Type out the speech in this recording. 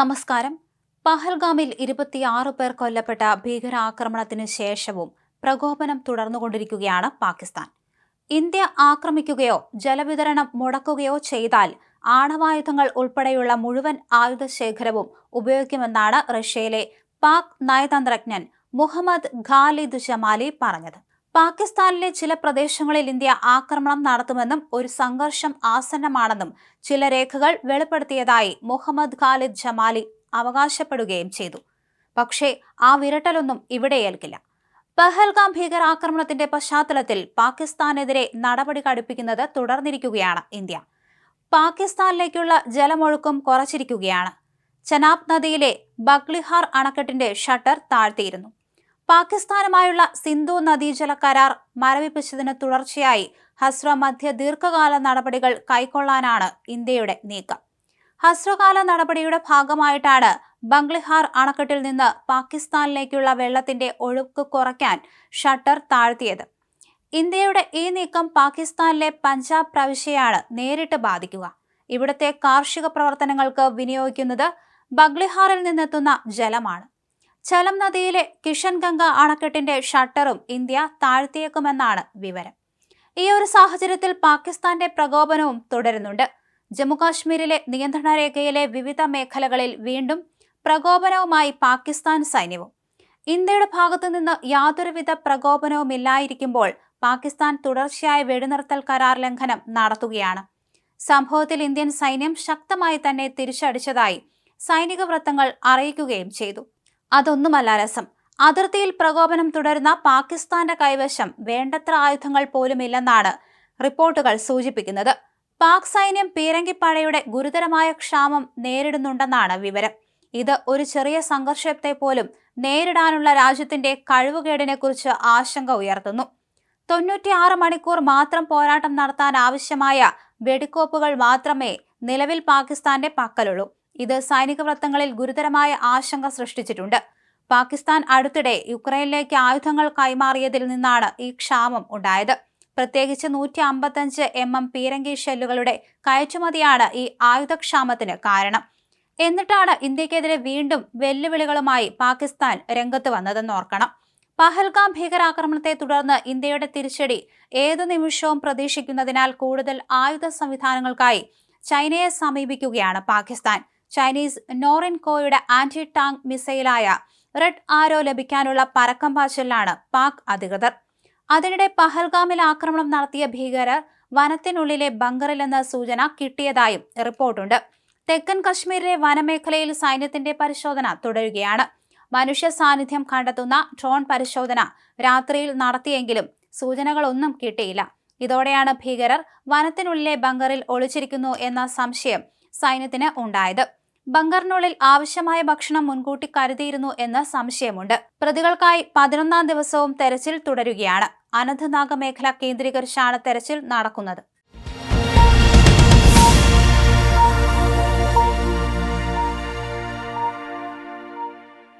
നമസ്കാരം. പഹൽഗാമിൽ ഇരുപത്തിയാറ് പേർ കൊല്ലപ്പെട്ട ഭീകരാക്രമണത്തിന് ശേഷവും പ്രകോപനം തുടർന്നുകൊണ്ടിരിക്കുകയാണ് പാകിസ്ഥാൻ. ഇന്ത്യ ആക്രമിക്കുകയോ ജലവിതരണം മുടക്കുകയോ ചെയ്താൽ ആണവായുധങ്ങൾ ഉൾപ്പെടെയുള്ള മുഴുവൻ ആയുധശേഖരവും ഉപയോഗിക്കുമെന്നാണ് റഷ്യയിലെ പാക് നയതന്ത്രജ്ഞൻ മുഹമ്മദ് ഖാലിദ് ജമാലി പറഞ്ഞത്. പാകിസ്ഥാനിലെ ചില പ്രദേശങ്ങളിൽ ഇന്ത്യ ആക്രമണം നടത്തുമെന്നും ഒരു സംഘർഷം ആസന്നമാണെന്നും ചില രേഖകൾ വെളിപ്പെടുത്തിയതായി മുഹമ്മദ് ഖാലിദ് ജമാലി അവകാശപ്പെടുകയും ചെയ്തു. പക്ഷേ ആ വിരട്ടലൊന്നും ഇവിടെ ഏൽക്കില്ല പെഹൽഗാം ഭീകരാക്രമണത്തിന്റെ പശ്ചാത്തലത്തിൽ പാകിസ്ഥാനെതിരെ നടപടി കടുപ്പിക്കുന്നത് തുടർന്നിരിക്കുകയാണ് ഇന്ത്യ. പാകിസ്ഥാനിലേക്കുള്ള ജലമൊഴുക്കും കുറച്ചിരിക്കുകയാണ്. ചനാബ് നദിയിലെ ബഗ്ലിഹാർ അണക്കെട്ടിന്റെ ഷട്ടർ താഴ്ത്തിയിരുന്നു. പാകിസ്ഥാനുമായുള്ള സിന്ധു നദീജല കരാർ മരവിപ്പിച്ചതിന് തുടർച്ചയായി ഹസ്ര മധ്യ ദീർഘകാല നടപടികൾ കൈക്കൊള്ളാനാണ് ഇന്ത്യയുടെ നീക്കം. ഹസ്രകാല നടപടിയുടെ ഭാഗമായിട്ടാണ് ബംഗ്ലിഹാർ അണക്കെട്ടിൽ നിന്ന് പാകിസ്ഥാനിലേക്കുള്ള വെള്ളത്തിന്റെ ഒഴുക്ക് കുറയ്ക്കാൻ ഷട്ടർ താഴ്ത്തിയത്. ഇന്ത്യയുടെ ഈ നീക്കം പാകിസ്ഥാനിലെ പഞ്ചാബ് പ്രവിശ്യയാണ് നേരിട്ട് ബാധിക്കുക. ഇവിടുത്തെ കാർഷിക പ്രവർത്തനങ്ങൾക്ക് വിനിയോഗിക്കുന്നത് ബംഗ്ലിഹാറിൽ നിന്നെത്തുന്ന ജലമാണ്. ചലം നദിയിലെ കിഷൻഗംഗ അണക്കെട്ടിന്റെ ഷട്ടറും ഇന്ത്യ താഴ്ത്തിയേക്കുമെന്നാണ് വിവരം. ഈ ഒരു സാഹചര്യത്തിൽ പാകിസ്ഥാന്റെ പ്രകോപനവും തുടരുന്നുണ്ട്. ജമ്മുകാശ്മീരിലെ നിയന്ത്രണ രേഖയിലെ വിവിധ മേഖലകളിൽ വീണ്ടും പ്രകോപനവുമായി പാകിസ്ഥാൻ സൈന്യവും. ഇന്ത്യയുടെ ഭാഗത്തു നിന്ന് യാതൊരുവിധ പ്രകോപനവുമില്ലായിരിക്കുമ്പോൾ പാകിസ്ഥാൻ തുടർച്ചയായ വെടിനിർത്തൽ കരാർ ലംഘനം നടത്തുകയാണ്. സംഭവത്തിൽ ഇന്ത്യൻ സൈന്യം ശക്തമായി തന്നെ തിരിച്ചടിച്ചതായി സൈനിക വൃത്തങ്ങൾ അറിയിക്കുകയും ചെയ്തു. അതൊന്നുമല്ല രസം. അതിർത്തിയിൽ പ്രകോപനം തുടരുന്ന പാകിസ്ഥാന്റെ കൈവശം വേണ്ടത്ര ആയുധങ്ങൾ പോലുമില്ലെന്നാണ് റിപ്പോർട്ടുകൾ സൂചിപ്പിക്കുന്നത്. പാക് സൈന്യം പീരങ്കിപ്പടയുടെ ഗുരുതരമായ ക്ഷാമം നേരിടുന്നുണ്ടെന്നാണ് വിവരം. ഇത് ഒരു ചെറിയ സംഘർഷത്തെ പോലും നേരിടാനുള്ള രാജ്യത്തിന്റെ കഴിവുകേടിനെ കുറിച്ച് ആശങ്ക ഉയർത്തുന്നു. തൊണ്ണൂറ്റിയാറ് മണിക്കൂർ മാത്രം പോരാട്ടം നടത്താൻ ആവശ്യമായ വെടിക്കോപ്പുകൾ മാത്രമേ നിലവിൽ പാകിസ്ഥാന്റെ പക്കലുള്ളൂ. ഇത് സൈനിക വൃത്തങ്ങളിൽ ഗുരുതരമായ ആശങ്ക സൃഷ്ടിച്ചിട്ടുണ്ട്. പാകിസ്ഥാൻ അടുത്തിടെ യുക്രൈനിലേക്ക് ആയുധങ്ങൾ കൈമാറിയതിൽ നിന്നാണ് ഈ ക്ഷാമം ഉണ്ടായത്. പ്രത്യേകിച്ച് നൂറ്റി അമ്പത്തഞ്ച് എം എം പീരങ്കി ഷെല്ലുകളുടെ കയറ്റുമതിയാണ് ഈ ആയുധക്ഷാമത്തിന് കാരണം. എന്നിട്ടാണ് ഇന്ത്യക്കെതിരെ വീണ്ടും വെല്ലുവിളികളുമായി പാകിസ്ഥാൻ രംഗത്ത് വന്നതെന്ന് ഓർക്കണം. പഹൽഗാം ഭീകരാക്രമണത്തെ തുടർന്ന് ഇന്ത്യയുടെ തിരിച്ചടി ഏതു നിമിഷവും പ്രതീക്ഷിക്കുന്നതിനാൽ കൂടുതൽ ആയുധ സംവിധാനങ്ങൾക്കായി ചൈനയെ സമീപിക്കുകയാണ് പാകിസ്ഥാൻ. ചൈനീസ് നോറിൻകോയുടെ ആന്റി ടാങ്ക് മിസൈലായ റെഡ് ആരോ ലഭിക്കാനുള്ള പരക്കം പാച്ചലിലാണ് പാക് അധികൃതർ. അതിനിടെ പഹൽഗാമിൽ ആക്രമണം നടത്തിയ ഭീകരർ വനത്തിനുള്ളിലെ ബങ്കറിലെന്ന സൂചന കിട്ടിയതായും റിപ്പോർട്ടുണ്ട്. തെക്കൻ കശ്മീരിലെ വനമേഖലയിൽ സൈന്യത്തിന്റെ പരിശോധന തുടരുകയാണ്. മനുഷ്യ സാന്നിധ്യം കണ്ടെത്തുന്ന ഡ്രോൺ പരിശോധന രാത്രിയിൽ നടത്തിയെങ്കിലും സൂചനകളൊന്നും കിട്ടിയില്ല. ഇതോടെയാണ് ഭീകരർ വനത്തിനുള്ളിലെ ബങ്കറിൽ ഒളിച്ചിരിക്കുന്നു എന്ന സംശയം സൈന്യത്തിന് ഉണ്ടായത്. ബങ്കറിനുള്ളിൽ ആവശ്യമായ ഭക്ഷണം മുൻകൂട്ടി കരുതിയിരുന്നു എന്ന് സംശയമുണ്ട്. പ്രതികൾക്കായി പതിനൊന്നാം ദിവസവും തെരച്ചിൽ തുടരുകയാണ്. അനന്തനാഗ മേഖല കേന്ദ്രീകരിച്ചാണ് തെരച്ചിൽ നടക്കുന്നത്.